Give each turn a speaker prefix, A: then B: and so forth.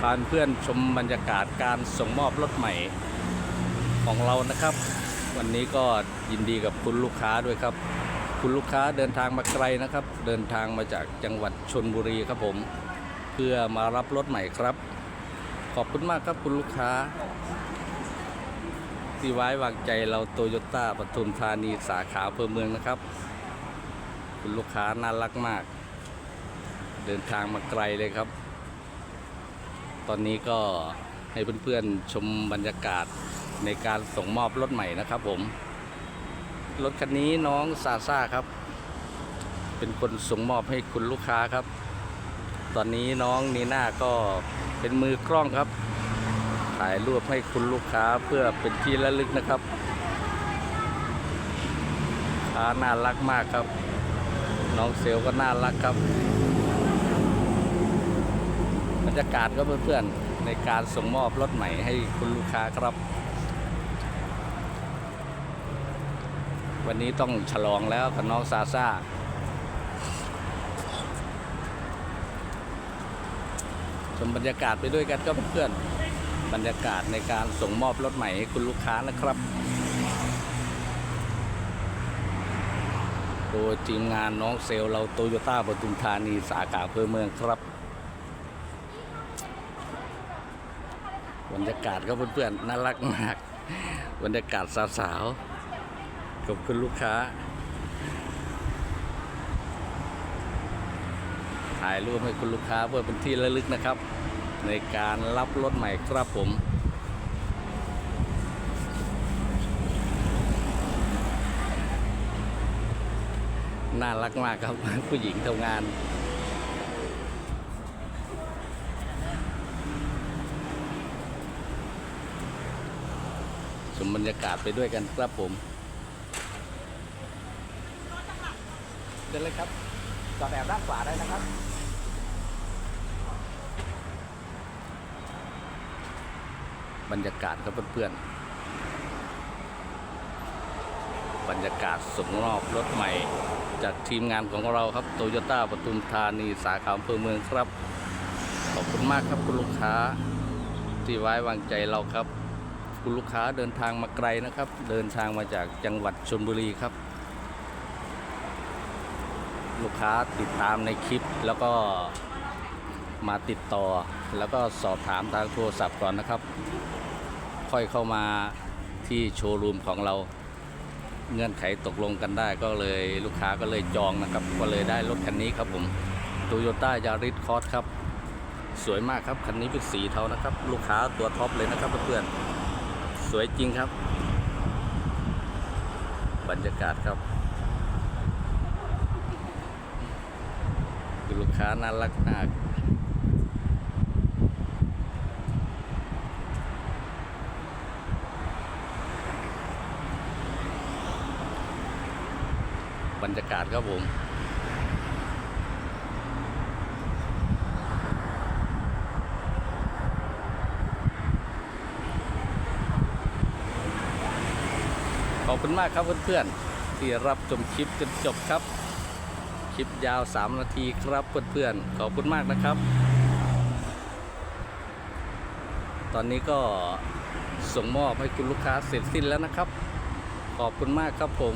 A: พาเพื่อนชมบรรยากาศการส่งมอบรถใหม่ของเรานะครับ วันนี้ก็ยินดีกับคุณลูกค้าด้วยครับ คุณลูกค้าเดินทางมาไกลนะครับ เดินทางมาจากจังหวัดชนบุรีครับผม เพื่อมารับรถใหม่ครับ ขอบคุณมากครับคุณลูกค้า ที่ไว้วางใจเราโตโยต้าปทุมธานีสาขาอำเภอเมืองนะครับ คุณลูกค้าน่ารักมาก เดินทางมาไกลเลยครับ ตอนนี้ก็ให้เพื่อนๆชมบรรยากาศในการส่งมอบรถใหม่นะครับผม รถคันนี้น้องซาซ่าครับ เป็นคนส่งมอบให้คุณลูกค้าครับ ตอนนี้น้องนีน่าก็เป็นมือกล้องครับ ถ่ายรูปให้คุณลูกค้าเพื่อเป็นที่ระลึกนะครับค้าน่ารักมากครับ น้องเซลก็น่ารักครับ รรยากาศก็เพื่อนๆในการส่งมอบรถใหม่ให้คุณลูกค้าครับ วันนี้ต้องฉลองแล้วกับน้องซาซ่าชมบรรยากาศไปด้วยกันก็เพื่อนๆบรรยากาศในการส่งมอบรถใหม่ให้คุณลูกค้านะครับ โดยทีมงานน้องเซลเราโตโยต้าปทุมธานีสาขาอำเภอเมืองครับ บรรยากาศก็เพื่อนๆน่ารักมาก บรรยากาศสาวๆกับคุณลูกค้า ถ่ายรูปให้คุณลูกค้าเพื่อเป็นที่ระลึกนะครับ ในการรับรถใหม่ครับผมน่ารักมากครับผู้หญิงทำงาน มบรรยากาศไปด้วยกันครับผมเดินเลยครับจอดแอบด้านขวาได้นะครับบรรยากาศครับเพื่อนๆ บรรยากาศส่งมอบรถใหม่ จากทีมงานของเราครับโตโยต้าปทุมธานีสาขาอำเภอเมืองครับ ขอบคุณมากครับคุณลูกค้า ที่ไว้วางใจเราครับ คุณลูกค้าเดินทางมาไกลนะครับ เดินทางมาจากจังหวัดชลบุรีครับ ลูกค้าติดตามในคลิปแล้วก็มาติดต่อ แล้วก็สอบถามทางโทรศัพท์ก่อนนะครับ ค่อยเข้ามาที่โชว์รูมของเราเงื่อนไขตกลงกันได้ก็เลยลูกค้าก็เลยจองนะครับ ก็เลยได้รถคันนี้ครับผมโตโยต้ายาริสคอสครับ สวยมากครับ คันนี้เป็นสีเทานะครับ ลูกค้าตัวท็อปเลยนะครับเพื่อนๆ สวยจริงครับ บรรยากาศครับลูกค้าน่ารักมากบรรยากาศครับผม อบคุณมากครับเพื่อนๆที่รับชมคลิปจนจบครับ คลิปยาว 3 นาทีครับเพื่อนๆขอบคุณมากนะครับ ตอนนี้ก็ส่งมอบให้คุณลูกค้าเสร็จสิ้นแล้วนะครับ ขอบคุณมากครับผม